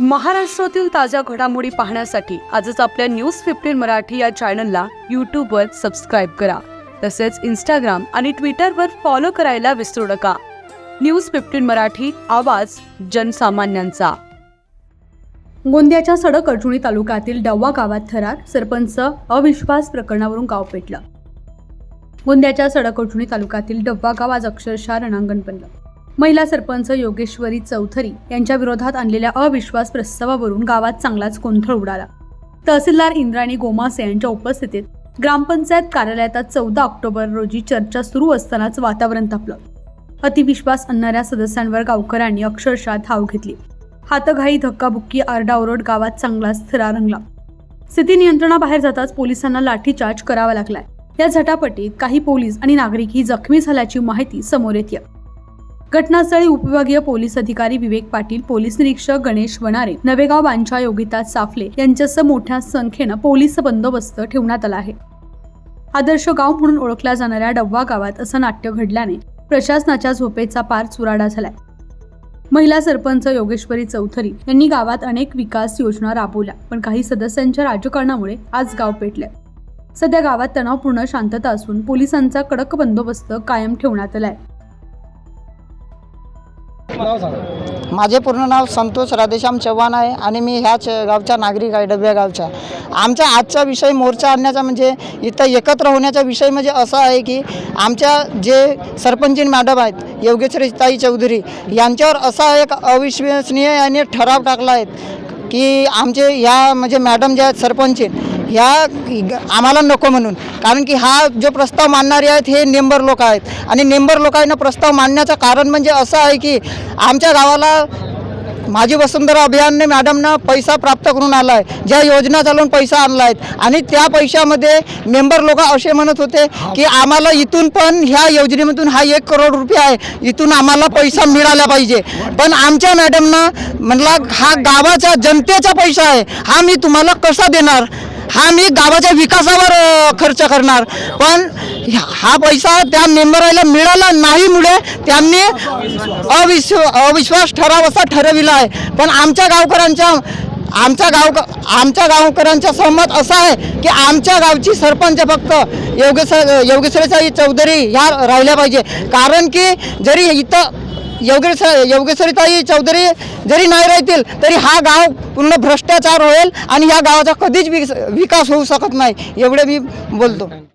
महाराष्ट्रातील ताज्या घडामोडी पाहण्यासाठी आजच आपल्या न्यूज फिफ्टीन मराठी या चॅनलला यूट्यूबवर सबस्क्राईब करा. तसेच इंस्टाग्राम आणि ट्विटरवर फॉलो करायला विसरू नका. न्यूज फिफ्टीन मराठी आवाज जनसामान्यांचा. गोंदियाच्या सडक अर्जुनी तालुक्यातील डव्वा गावात थरार सरपंच अविश्वास प्रकरणावरून गाव पेटलं. गोंदियाच्या सडक अर्जुनी तालुक्यातील डव्वा गाव आज अक्षरशः रणांगण बनलं. महिला सरपंच योगेश्वरी चौधरी यांच्या विरोधात आणलेल्या अविश्वास प्रस्तावावरून गावात चांगलाच गोंधळ उडाला. तहसीलदार इंद्राणी गोमासे यांच्या उपस्थितीत ग्रामपंचायत कार्यालयात चौदा ऑक्टोबर रोजी चर्चा सुरू असतानाच वातावरण तापलं. अतिविश्वास आणणाऱ्या सदस्यांवर गावकऱ्यांनी अक्षरशः धाव घेतली. हातघाई धक्काबुक्की आरडाओरड गावात चांगलाच थरा रंगला. स्थिती नियंत्रणाबाहेर जाताच पोलिसांना लाठीचार्ज करावा लागलाय. या झटापटीत काही पोलीस आणि नागरिकही जखमी झाल्याची माहिती समोर येते घटनास्थळी उपविभागीय पोलीस अधिकारी विवेक पाटील पोलीस निरीक्षक गणेश वनारे नवेगाव बांचा योगिता साफले यांच्यासह मोठ्या संख्येनं पोलीस बंदोबस्त ठेवण्यात आला आहे. आदर्श गाव म्हणून ओळखल्या जाणाऱ्या डव्वा गावात असं नाट्य घडल्याने प्रशासनाच्या झोपेचा पार चुराडा झालाय. महिला सरपंच योगेश्वरी चौधरी यांनी गावात अनेक विकास योजना राबवल्या पण काही सदस्यांच्या राजकारणामुळे आज गाव पेटले सध्या गावात तणावपूर्ण शांतता असून पोलिसांचा कडक बंदोबस्त कायम ठेवण्यात आलाय. नाव सांगा. माझे पूर्ण नाव संतोष राधेश्याम चव्हाण आहे आणि मी ह्याच गावचा नागरिक आहे डब्या गावचा आमचा आजचा विषय मोर्चा आणण्याचा म्हणजे इथं एकत्र होण्याचा विषय म्हणजे असा आहे की आमच्या जे सरपंचीन मॅडम आहेत योगेश्वरी ताई चौधरी यांच्यावर असा एक अविश्वसनीय याने ठराव टाकला आहे. की आमचे ह्या म्हणजे मॅडम ज्या आहेत ह्या आम्हाला नको म्हणून. कारण की हा जो प्रस्ताव मांडणारे आहेत हे नेंबर लोक आहेत. आणि नेंबर लोकांना प्रस्ताव मांडण्याचं कारण म्हणजे असं आहे की आमच्या गावाला माझी वसुंधरा अभियानने मॅडमनं पैसा प्राप्त करून आला आहे ज्या योजना चालवून पैसा आणला आहे आणि त्या पैशामध्ये मेंबर लोक असे म्हणत होते की आम्हाला इथून पण ह्या योजनेमधून हा एक करोड रुपये आहे. इथून आम्हाला पैसा मिळाला पाहिजे. पण आमच्या मॅडमनं म्हणला हा गावाचा जनतेचा पैसा आहे. हा मी तुम्हाला कसा देणार? हा मी गावाच्या विकासावर खर्च करणार. पण हा पैसा त्या मेंबरला मिळाला नाहीमुळे त्यांनी अविश्व अविश्वास ठराव असा ठरविला आहे. पण आमच्या गावकऱ्यांच्या आमच्या गाव आमच्या गावकऱ्यांचा सहमत असा आहे की आमच्या गावची सरपंच फक्त योगेश योगेश्वरीताई चौधरी ह्या राहिल्या पाहिजे. कारण की जरी इथं योगेश योगेश्वरीताई चौधरी जरी नाही राहतील तरी हा गाव पूर्ण भ्रष्टाचार होईल आणि या गावाचा कधीच विकास होऊ शकत नाही. एवढे मी बोलतो.